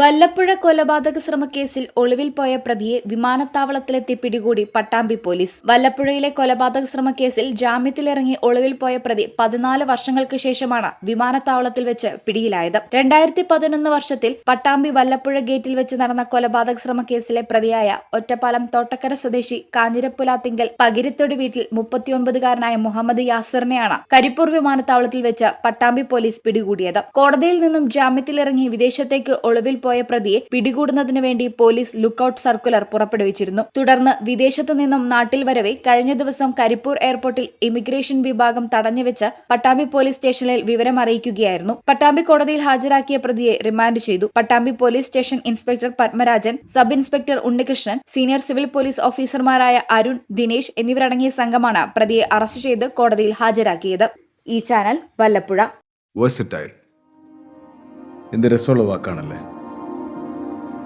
വല്ലപ്പുഴ കൊലപാതക ശ്രമക്കേസിൽ ഒളിവിൽ പോയ പ്രതിയെ വിമാനത്താവളത്തിലെത്തി പിടികൂടി പട്ടാമ്പി പോലീസ്. വല്ലപ്പുഴയിലെ കൊലപാതക ശ്രമക്കേസിൽ ജാമ്യത്തിലിറങ്ങി ഒളിവിൽ പോയ പ്രതി പതിനാല് വർഷങ്ങൾക്ക് ശേഷമാണ് വിമാനത്താവളത്തിൽ വെച്ച് പിടിയിലായത്. രണ്ടായിരത്തി പതിനൊന്ന് വർഷത്തിൽ പട്ടാമ്പി വല്ലപ്പുഴ ഗേറ്റിൽ വെച്ച് നടന്ന കൊലപാതക ശ്രമക്കേസിലെ പ്രതിയായ ഒറ്റപ്പാലം തോട്ടക്കര സ്വദേശി കാഞ്ഞിരപ്പുലാത്തിങ്കൽ പകിരത്തൊടി വീട്ടിൽ മുപ്പത്തിയൊൻപതുകാരനായ മുഹമ്മദ് യാസിറിനെയാണ് കരിപ്പൂർ വിമാനത്താവളത്തിൽ വെച്ച് പട്ടാമ്പി പോലീസ് പിടികൂടിയത്. കോടതിയിൽ നിന്നും ജാമ്യത്തിലിറങ്ങി വിദേശത്തേക്ക് ഒളിവിൽ പോയ പ്രതിയെ പിടികൂടുന്നതിന് വേണ്ടി പോലീസ് ലുക്കൌട്ട് സർക്കുലർ പുറപ്പെടുവിച്ചിരുന്നു. തുടർന്ന് വിദേശത്തു നിന്നും നാട്ടിൽ വരവെ കഴിഞ്ഞ ദിവസം കരിപ്പൂർ എയർപോർട്ടിൽ ഇമിഗ്രേഷൻ വിഭാഗം തടഞ്ഞുവെച്ച് പട്ടാമ്പി പോലീസ് സ്റ്റേഷനിൽ വിവരം അറിയിക്കുകയായിരുന്നു. പട്ടാമ്പി കോടതിയിൽ ഹാജരാക്കിയ പ്രതിയെ റിമാൻഡ് ചെയ്തു. Pattambi police station inspector Padmarajan sub inspector Unnikrishnan senior civil police ഓഫീസർമാരായ അരുൺ ദിനേശ് എന്നിവരടങ്ങിയ സംഘമാണ് പ്രതിയെ അറസ്റ്റ് ചെയ്ത് കോടതിയിൽ ഹാജരാക്കിയത്. ഈ ചാനൽ വല്ലപ്പുഴ. എന്ത് രസമുള്ള വാക്കാണല്ലേ?